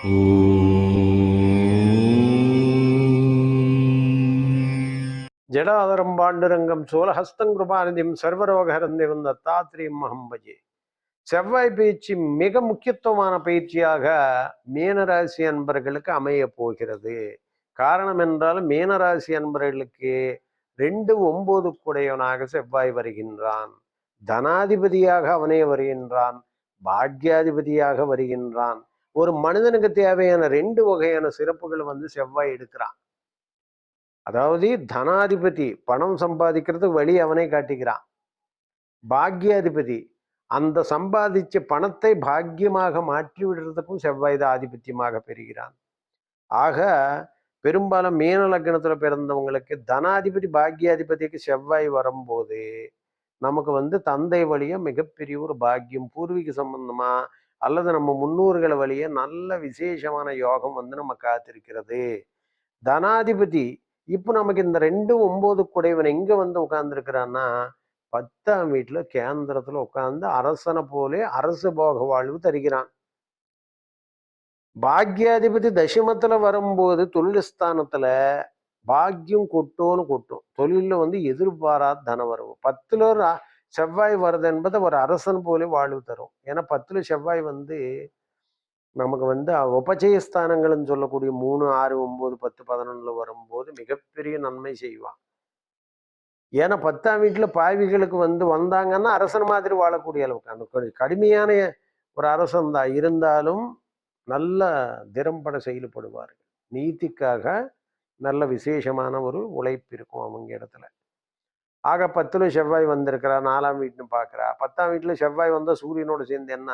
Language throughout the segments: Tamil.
ஜடாதரம் பாண்டுரங்கம் சோழஹஸ்தம் கிருபாநிதியும் வந்த தத்தாத்திரியம் அகம்பஜே செவ்வாய் பயிற்சி மிக முக்கியத்துவமான பயிற்சியாக மீனராசி அன்பர்களுக்கு அமைய போகிறது. காரணம் என்றால் மீனராசி அன்பர்களுக்கு ரெண்டு ஒன்பது குடையவனாக செவ்வாய் வருகின்றான். தனாதிபதியாக அவனே வருகின்றான். பாக்யாதிபதியாக வருகின்றான். ஒரு மனிதனுக்கு தேவையான ரெண்டு வகையான சிறப்புகள் வந்து செவ்வாய் எடுக்கிறான். அதாவது தனாதிபதி பணம் சம்பாதிக்கிறது வழி அவனே காட்டிக்கிறான். பாக்யாதிபதி அந்த சம்பாதிச்ச பணத்தை பாக்கியமாக மாற்றி விடுறதுக்கும் செவ்வாய் தான் ஆதிபத்தியமாக பெறுகிறான். ஆக பெரும்பாலும் மீன லக்னத்துல பிறந்தவங்களுக்கு தனாதிபதி பாக்யாதிபதிக்கு செவ்வாய் வரும்போது நமக்கு வந்து தந்தை வழிய மிகப்பெரிய ஒரு பாக்கியம் பூர்வீக சம்பந்தமா அல்லது நம்ம முன்னோர்கள் வழியே நல்ல விசேஷமான யோகம் வந்து நம்ம காத்திருக்கிறது. தனாதிபதி இப்போ நமக்கு இந்த ரெண்டு ஒன்பது குடைவன் எங்கே வந்து உட்கார்ந்துருக்கிறான்னா பத்தாம் வீட்டுல கேந்திரத்துல உட்கார்ந்து அரசனை போலே அரசு போக வாழ்வு தருகிறான். பாக்யாதிபதி தசிமத்தில் வரும்போது தொழில்ஸ்தானத்தில் பாக்யம் பாக்கியம் கொட்டோன்னு கொட்டும். தொழில வந்து எதிர்பாராத தன வரவு. பத்துல ரா- செவ்வாய் வருது என்பது ஒரு அரசன் போலே வாழ்வு தரும். ஏன்னா பத்துல செவ்வாய் வந்து நமக்கு வந்து உபஜய ஸ்தானங்கள்னு சொல்லக்கூடிய மூணு ஆறு ஒம்பது பத்து பதினொன்னுல வரும்போது மிகப்பெரிய நன்மை செய்வான். ஏன்னா பத்தாம் வீட்டுல பாவிகளுக்கு வந்து வந்தாங்கன்னா அரசன் மாதிரி வாழக்கூடிய அளவுக்கு. அந்த கடுமையான ஒரு அரசன் தான். இருந்தாலும் நல்ல திறம்பட செயல்படுவார்கள். நீதிக்காக நல்ல விசேஷமான ஒரு உழைப்பு இருக்கும் அவங்க இடத்துல. ஆக பத்துல செவ்வாய் வந்திருக்கிறா நாலாம் வீட்டுன்னு பார்க்குறா பத்தாம் வீட்டில் செவ்வாய் வந்தால் சூரியனோட சேர்ந்து என்ன?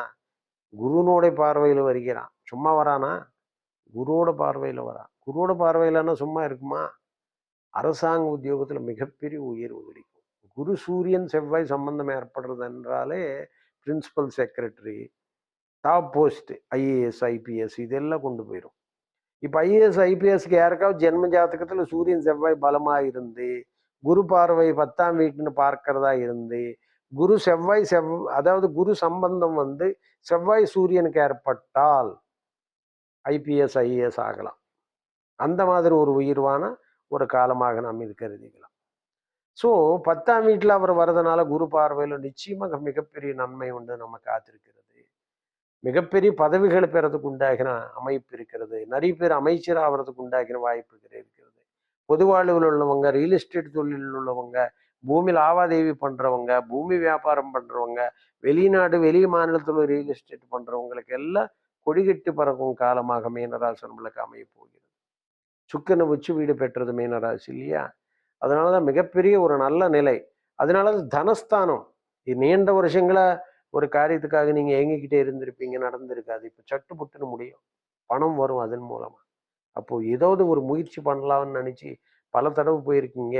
குருனோட பார்வையில் வருகிறான் சும்மா வரானா? குருவோட பார்வையில் வரான் குருவோட பார்வையிலன்னா சும்மா இருக்குமா? அரசாங்க உத்தியோகத்தில் மிகப்பெரிய உயர்வு கிடைக்கும். குரு சூரியன் செவ்வாய் சம்பந்தம் ஏற்படுறது என்றாலே principal secretary top post IAS IPS இதெல்லாம் கொண்டு போயிடும் இப்போ ஐஏஎஸ் ஐபிஎஸ்க்கு யாருக்காவது ஜென்ம ஜாதகத்தில் சூரியன் செவ்வாய் பலமாக இருந்து குரு பார்வை பத்தாம் வீட்டுன்னு பார்க்கிறதா இருந்து குரு செவ்வாய் செவ் அதாவது குரு சம்பந்தம் வந்து செவ்வாய் சூரியனுக்கு ஏற்பட்டால் ஐபிஎஸ் ஐஏஎஸ் ஆகலாம். அந்த மாதிரி ஒரு உயிர்வான ஒரு காலமாக நாம் இது கருதிக்கலாம். ஸோ பத்தாம் வீட்டில் அவர் வரதுனால குரு பார்வையில் நிச்சயமாக மிகப்பெரிய நன்மை உண்டு நம்ம காத்திருக்கிறது. மிகப்பெரிய பதவிகளை பெறதுக்கு உண்டாகின அமைப்பு இருக்கிறது. நிறைய பேர் அமைச்சர் ஆகிறதுக்கு உண்டாகின வாய்ப்புகள் இருக்கிறது பொது வாழ்வில் உள்ளவங்க ரியல் எஸ்டேட் தொழிலில் உள்ளவங்க பூமி லாவாதேவி பண்ணுறவங்க பூமி வியாபாரம் பண்ணுறவங்க வெளிநாடு வெளி மாநிலத்தில் ரியல் எஸ்டேட் பண்ணுறவங்களுக்கு எல்லாம் கொடிகட்டு பறக்கும் காலமாக மீனராசி நம்மளுக்கு அமைய போகிறது. சுக்கனை உச்சி வீடு பெற்றது மீனராசி இல்லையா? அதனாலதான் மிகப்பெரிய ஒரு நல்ல நிலை. அதனால தனஸ்தானம். இது நீண்ட வருஷங்களா ஒரு காரியத்துக்காக நீங்கள் ஏங்கிக்கிட்டே இருந்திருப்பீங்க நடந்திருக்காது. இப்போ சட்டு புட்டுன்னு முடியும். பணம் வரும் அதன் மூலமாக அப்போ ஏதாவது ஒரு முயற்சி பண்ணலாம்னு நினைச்சு பல தடவை போயிருக்கீங்க.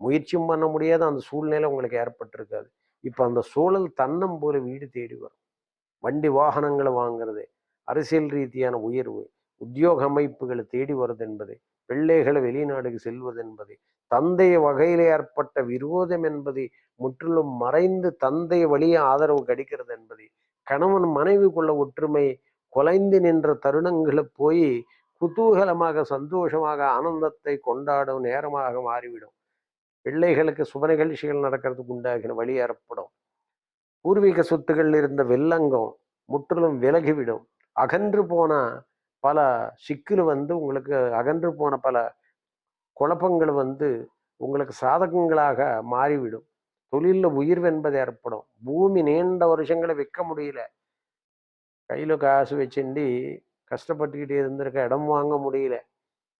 முயற்சியும் பண்ண முடியாத. அந்த சூழ்நிலை உங்களுக்கு ஏற்பட்டிருக்காது. இப்போ அந்த சூழல் தன்னம் போல வீடு தேடி வரும். வண்டி வாகனங்களை வாங்குறது அரசியல் ரீதியான உயர்வு உத்தியோக அமைப்புகளை தேடி வருது என்பது பிள்ளைகளை வெளிநாடுக்கு செல்வது என்பது தந்தைய வகையில் ஏற்பட்ட விரோதம் என்பது முற்றிலும் மறைந்து தந்தை வழியே ஆதரவு கிடைக்கிறது என்பது கணவன் மனைவிக்குள்ள ஒற்றுமை குலைந்து நின்ற தருணங்களை போய் குதூகலமாக சந்தோஷமாக ஆனந்தத்தை கொண்டாடும் நேரமாக மாறிவிடும். பிள்ளைகளுக்கு சுப நிகழ்ச்சிகள் நடக்கிறதுக்கு உண்டாகின வழி ஏற்படும். பூர்வீக சொத்துக்கள் இருந்த வெள்ளங்கம் முற்றிலும் விலகிவிடும். அகன்று போன பல சிக்கல் வந்து உங்களுக்கு அகன்று போன பல குழப்பங்கள் வந்து உங்களுக்கு சாதகங்களாக மாறிவிடும். தொழிலில் உயிர்வென்பது ஏற்படும். பூமி நீண்ட வருஷங்களை விற்க முடியல. கையில் காசு வச்சுண்டி கஷ்டப்பட்டுக்கிட்டே இருந்திருக்க இடம் வாங்க முடியல.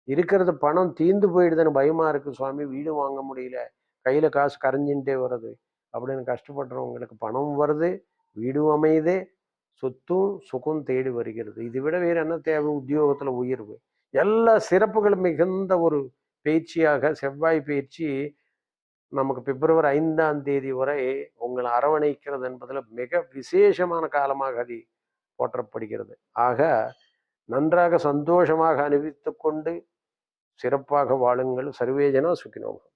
இருக்கிறது பணம் தீந்து போயிடுதுன்னு பயமா இருக்கு சுவாமி. வீடு வாங்க முடியல. கையில காசு கரைஞ்சின்ட்டே வருது. அப்படின்னு கஷ்டப்படுறவங்களுக்கு பணம் வருது வீடும் அமையுது சொத்தும் சுகம் தேடி வருகிறது. இதை விட வேறு என்ன தேவை? உத்தியோகத்தில் உயர்வு. எல்லா சிறப்புகளும் மிகுந்த ஒரு பயிற்சியாக செவ்வாய் பயிற்சி நமக்கு பிப்ரவரி ஐந்தாம் தேதி வரை உங்களை அரவணைக்கிறது என்பதில் மிக விசேஷமான காலமாக அது போற்றப்படுகிறது. ஆக நன்றாக சந்தோஷமாக அனுபவித்து கொண்டு சிறப்பாக வாழுங்கள். சர்வேஜனா சுக்கினோகம்